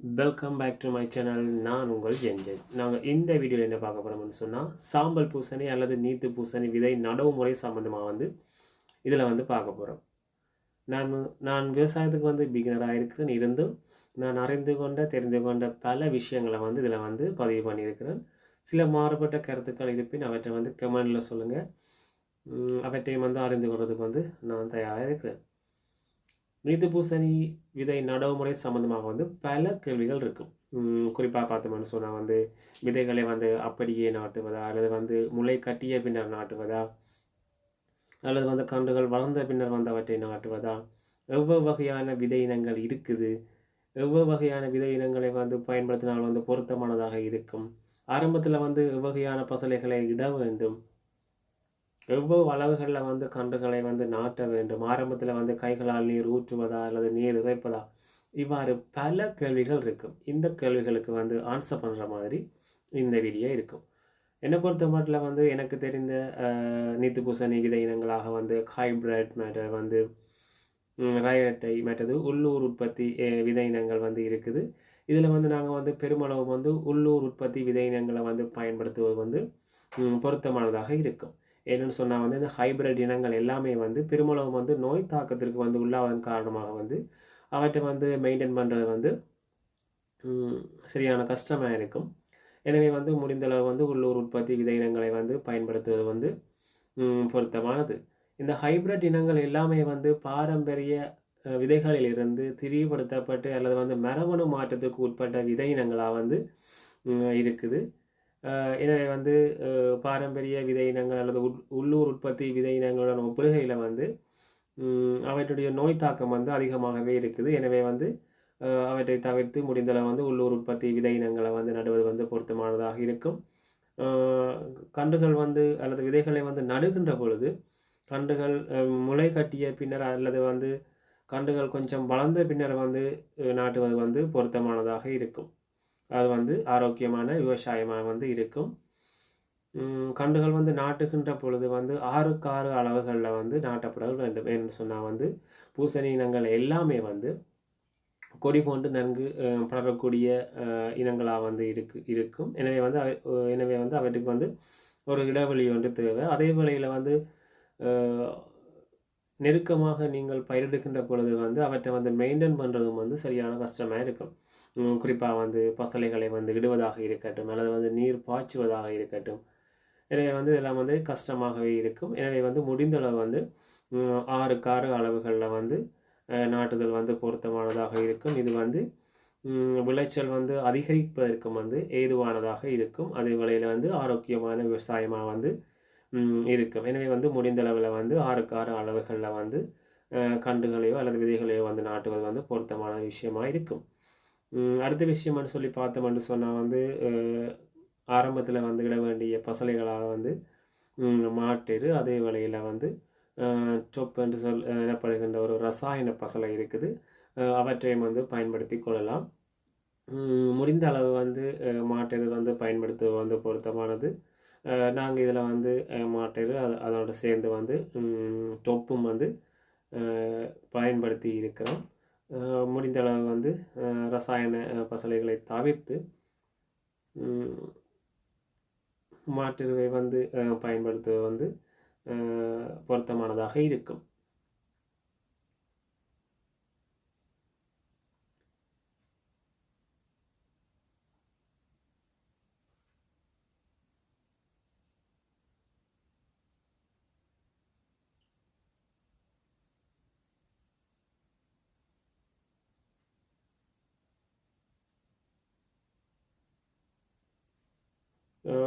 Welcome back to my channel நான் உங்கள் ஜெஞ்சன் நாங்கள் இந்த வீடியோவில் என்ன பார்க்க போகிறோம்னு சொன்னால் சாம்பல் பூசணி அல்லது நீத்து பூசணி விதை நடவு முறை சம்மந்தமாக வந்து இதில் வந்து பார்க்க போகிறோம் நான் நான் விவசாயத்துக்கு வந்து பிகினராக இருக்கிறேன் இருந்தும் நான் அறிந்து கொண்ட தெரிந்து கொண்ட பல விஷயங்களை வந்து இதில் வந்து பதிவு பண்ணியிருக்கிறேன். சில மாறுபட்ட கருத்துக்கள் இருப்பின் அவற்றை வந்து கமெண்டில் சொல்லுங்கள் அவற்றையும் வந்து அறிந்து கொள்றதுக்கு வந்து நான் தயாராக இருக்கிறேன். நீதிபூசணி பூசணி விதை நடவுமுறை சம்மந்தமாக வந்து பல கேள்விகள் இருக்கும். குறிப்பாக பார்த்தோம்னு சொன்னால் வந்து விதைகளை வந்து அப்படியே நாட்டுவதா? அல்லது வந்து முளை கட்டிய பின்னர் நாட்டுவதா? அல்லது வந்து கன்றுகள் வளர்ந்த பின்னர் வந்து அவற்றை நாட்டுவதா? எவ்வளவு வகையான விதை இனங்கள் இருக்குது? எவ்வளவு வகையான விதை இனங்களை வந்து பயன்படுத்தினால் வந்து பொருத்தமானதாக இருக்கும்? ஆரம்பத்தில் வந்து எவ்வகையான பசலைகளை இட வேண்டும்? எவ்வளவு அளவுகளில் வந்து கன்றுகளை வந்து நாட்ட வேண்டும்? ஆரம்பத்தில் வந்து கைகளால் நீர் ஊற்றுவதா அல்லது நீர் இறைப்பதா? இவ்வாறு பல கேள்விகள் இருக்கும். இந்த கேள்விகளுக்கு வந்து ஆன்சர் பண்ணுற மாதிரி இந்த வீடியோ இருக்கும். என்னை பொறுத்த மட்டும் வந்து எனக்கு தெரிந்த நீத்து பூசணி விதை இனங்களாக வந்து ஹைப்ரிட் மேட்டர் வந்து ரயட்டை மற்றது உள்ளூர் உற்பத்தி விதை இனங்கள் வந்து இருக்குது. இதில் வந்து நாங்கள் வந்து பெருமளவு வந்து உள்ளூர் உற்பத்தி விதை இனங்களை வந்து பயன்படுத்துவது வந்து பொருத்தமானதாக இருக்கும். என்னென்னு சொன்னால் வந்து இந்த ஹைப்ரிட் இனங்கள் எல்லாமே வந்து பெருமளவு வந்து நோய் தாக்கத்திற்கு வந்து உள்ளாவதன் காரணமாக வந்து அவற்றை வந்து மெயின்டைன் பண்ணுறது வந்து சரியான கஷ்டமாக இருக்கும். எனவே வந்து முடிந்தளவு வந்து உள்ளூர் உற்பத்தி விதை இனங்களை வந்து பயன்படுத்துவது வந்து பொருத்தமானது. இந்த ஹைப்ரிட் இனங்கள் எல்லாமே வந்து பாரம்பரிய விதைகளிலிருந்து திரிவுபடுத்தப்பட்டு அல்லது வந்து மரபணு மாற்றத்துக்கு உட்பட்ட விதை இனங்களாக வந்து இருக்குது. எனவே வந்து பாரம்பரிய விதை இனங்கள் அல்லது உள்ளூர் உற்பத்தி விதை இனங்களுடன் ஒப்புகையில் வந்து அவற்றுடைய நோய் தாக்கம் வந்து அதிகமாகவே இருக்குது. எனவே வந்து அவற்றை தவிர்த்து முடிந்தளவு வந்து உள்ளூர் உற்பத்தி விதை இனங்களை வந்து நடுவது வந்து பொருத்தமானதாக இருக்கும். கன்றுகள் வந்து அல்லது விதைகளை வந்து நடுகின்ற பொழுது கன்றுகள் முளை கட்டிய பின்னர் அல்லது வந்து கன்றுகள் கொஞ்சம் வளர்ந்த பின்னர் வந்து நாட்டுவது வந்து பொருத்தமானதாக இருக்கும். அது வந்து ஆரோக்கியமான விவசாயமாக வந்து இருக்கும். கன்றுகள் வந்து நாட்டுகின்ற பொழுது வந்து ஆறுக்கு ஆறு அளவுகளில் வந்து நாட்டப்பட வேண்டும். என்று சொன்னால் வந்து பூசணி இனங்கள் எல்லாமே வந்து கொடி போன்று நன்கு படரக்கூடிய இனங்களாக வந்து இருக்கு இருக்கும். எனவே வந்து எனவே வந்து அவற்றுக்கு வந்து ஒரு இடைவெளி ஒன்று தேவை. அதே வேளையில் வந்து நெருக்கமாக நீங்கள் பயிரிடுகின்ற பொழுது வந்து அவற்றை வந்து மெயின்டைன் பண்ணுறதும் வந்து சரியான கஷ்டமாக இருக்கும். குறிப்பாக வந்து பசலைகளை வந்து இடுவதாக இருக்கட்டும் அல்லது வந்து நீர் பாய்ச்சுவதாக இருக்கட்டும். எனவே வந்து இதெல்லாம் வந்து கஷ்டமாகவே இருக்கும். எனவே வந்து முடிந்தளவு வந்து ஆறு காறு அளவுகளில் வந்து நாட்டுதல் வந்து பொருத்தமானதாக இருக்கும். இது வந்து விளைச்சல் வந்து அதிகரிப்பதற்கும் வந்து ஏதுவானதாக இருக்கும். அதே வேளையில் வந்து ஆரோக்கியமான விவசாயமாக வந்து இருக்கும். எனவே வந்து முடிந்த அளவில் வந்து ஆறுக்கு ஆறு அளவுகளில் வந்து கன்றுகளையோ அல்லது விதைகளையோ வந்து நாட்டுவது வந்து பொருத்தமான விஷயமாக இருக்கும். அடுத்த விஷயம்னு சொல்லி பார்த்தோம்னு சொன்னால் வந்து ஆரம்பத்தில் வந்து வேண்டிய பசலைகளாக வந்து மாட்டெரு. அதே வேளையில் வந்து சொப்பு என்று சொல் எனப்படுகின்ற ஒரு ரசாயன பசலை இருக்குது. அவற்றையும் வந்து பயன்படுத்தி கொள்ளலாம். முடிந்த அளவு வந்து மாட்டெரு வந்து பயன்படுத்துவது வந்து பொருத்தமானது. நாங்கள் இதில் வந்து மாட்டெரு. அதோடு சேர்ந்து வந்து டொப்பும் வந்து பயன்படுத்தி இருக்கிறோம். முடிந்த அளவு வந்து ரசாயன பசலைகளை தவிர்த்து மாற்றுவை வந்து பயன்படுத்துவது வந்து பொருத்தமானதாக இருக்கும்.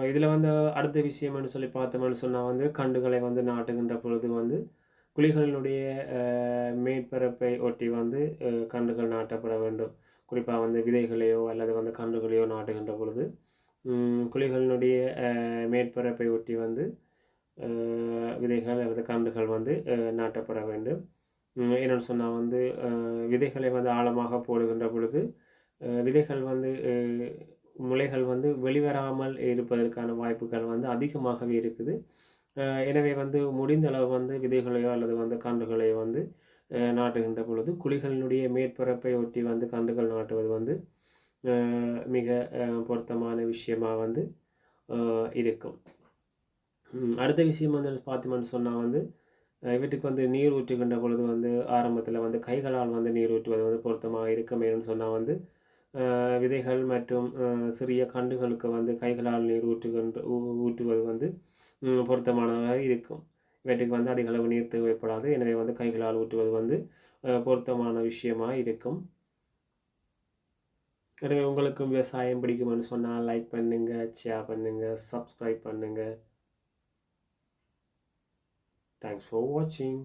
இதில் வந்து அடுத்த விஷயம்னு சொல்லி பார்த்தோம்னு சொன்னால் வந்து கண்டுகளை வந்து நாட்டுகின்ற பொழுது வந்து குழிகளினுடைய மேற்பரப்பை ஒட்டி வந்து கண்டுகள் நாட்டப்பட வேண்டும். குறிப்பாக வந்து விதைகளையோ அல்லது வந்து கன்றுகளையோ நாட்டுகின்ற பொழுது குழிகளினுடைய மேற்பரப்பை ஒட்டி வந்து விதைகள் அல்லது கன்றுகள் வந்து நாட்டப்பட வேண்டும். என்னென்னு சொன்னால் வந்து விதைகளை வந்து ஆழமாக போடுகின்ற பொழுது விதைகள் வந்து முளைகள் வந்து வெளிவராமல் இருப்பதற்கான வாய்ப்புகள் வந்து அதிகமாகவே இருக்குது. எனவே வந்து முடிந்த அளவு வந்து விதைகளையோ அல்லது வந்து கன்றுகளையோ வந்து நாட்டுகின்ற பொழுது குழிகளினுடைய மேற்பரப்பை ஒட்டி வந்து கன்றுகள் நாட்டுவது வந்து மிக பொருத்தமான விஷயமாக வந்து இருக்கும். அடுத்த விஷயம் வந்து பார்த்தோம்னு சொன்னால் வந்து வீட்டுக்கு வந்து நீர் ஊற்றுகின்ற பொழுது வந்து ஆரம்பத்தில் வந்து கைகளால் வந்து நீர் ஊற்றுவது வந்து பொருத்தமாக இருக்கும். மேலும் சொன்னால் வந்து விதைகள் மற்றும் சிறிய கண்டுகளுக்கு வந்து கைகளால் நீர் ஊற்றுகின்ற ஊ- ஊற்றுவது வந்து பொருத்தமானதாக இருக்கும். இவற்றுக்கு வந்து அதிக அளவு நீர் தேவைப்படாது. எனவே வந்து கைகளால் ஊற்றுவது வந்து பொருத்தமான விஷயமாக இருக்கும். எனவே உங்களுக்கும் விவசாயம் பிடிக்கும்னு சொன்னால் லைக் பண்ணுங்கள் ஷேர் பண்ணுங்கள் சப்ஸ்கிரைப் பண்ணுங்கள் தேங்க்ஸ் ஃபார் வாட்சிங்